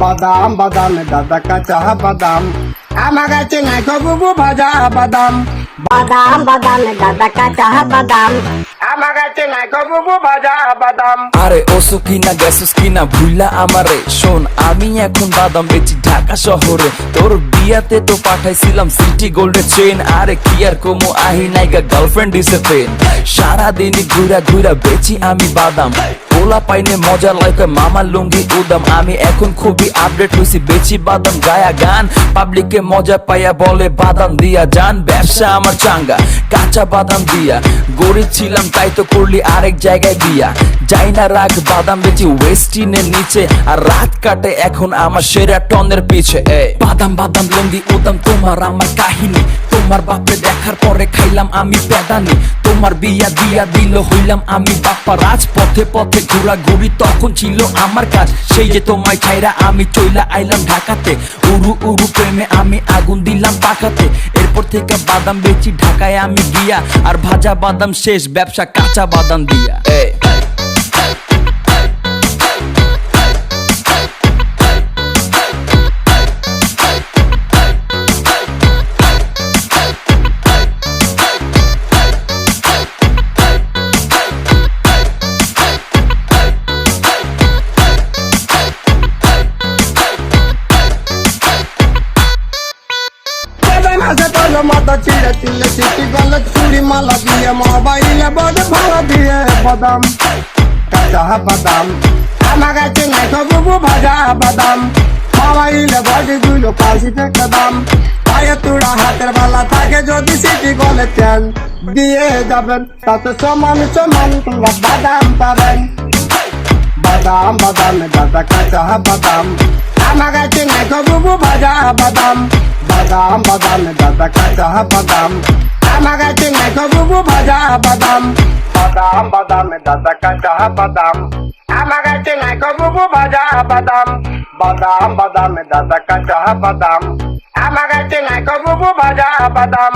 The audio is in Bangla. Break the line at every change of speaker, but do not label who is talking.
বাদাম বাদাম দাদা কাঁচা বাদাম। আমার কাছে নাই বুবু ভাজা বাদাম।
বাদাম বাদাম দাদা কাঁচা বাদাম।
আমার কাছে নাই বুবু ভাজা বাদাম।
আরে ওসো কিনা গেছস কিনা ভুইলা আমারে। শোন আমি এখন বাদাম বেচি ঢাকা শহরে। তোর বিয়াতে তো পাঠাইছিলাম সিটি গোল্ডের চেন আরে কি আর কমু আহি নাইগা গার্লফ্রেন্ড দিছে পেন সারাদিনই ঘুরা ঘুরা বেচি আমি বাদাম। পোলা পাইনে মজা লাগে। মামা লুঙ্গি উদাম, আমি এখন খুবই আপডেট হইছি। বেচি বাদাম গায়া গান পাবলিকে মজা পাইয়া বলে বাদাম দিয়া যান। ব্যবসা আমার চাঙ্গা, কাঁচা বাদাম দিয়া। গরিব ছিলাম, তাই তো করলি আরেক জায়গায় বিয়া যাই না রাখ, বাদাম বেচি ওয়েস্টিনের নিচে। আর রাত কাটে এখন আমার সেরা টনের পিছে বাদাম বাদাম, লুঙ্গি উদাম, তোমার আমার কাহিনী। তোমার বাপে দেখার পরে খাইলাম আমি পেদানি তোমার বিয়া দিয়া দিল হইলাম আমি বাপ্পা। রাজপথে পথে ঘোরা ঘুরি তখন ছিল আমার কাজ। সেই যে তোমায় ছাইরা আমি চইলা আইলাম ঢাকাতে। উরু উরু প্রেমে আমি আগুন দিলাম পাকাতে। এরপর থেকে বাদাম বেচি ঢাকায় আমি গিয়া। আর ভাজা বাদাম শেষ, ব্যবসা কাঁচা বাদাম দিয়া।
মাথা ছিঁড়ে চিল্লে চিঠি গলে চুড়ি মালা দিয়ে মোবাইলে বড় ভাড়া দিয়ে বাদাম। কাঁচা বাদাম। আমার কাছে নাই বুবু ভাজা বাদাম। মোবাইলে বডি গুলো কাশি থেকে দাম। পায়ে তোরা হাতের বালা থাকে যদি সিটি গলে চেন দিয়ে যাবেন, তাতে সমান সমান তোমরা বাদাম পাবেন। বাদাম বাদাম দাদা কাঁচা বাদাম। আমার কাছে নাই বুবু ভাজা বাদাম বাদাম বাদাম দাদা কাঁচা বাদাম আমার কাছে নাই বুবু ভাজা বাদাম বাদাম বাদাম দাদা কাঁচা বাদাম আমার কাছে নাই বুবু ভাজা বাদাম বাদাম বাদাম দাদা কাঁচা বাদাম আমার কাছে নাই বুবু ভাজা বাদাম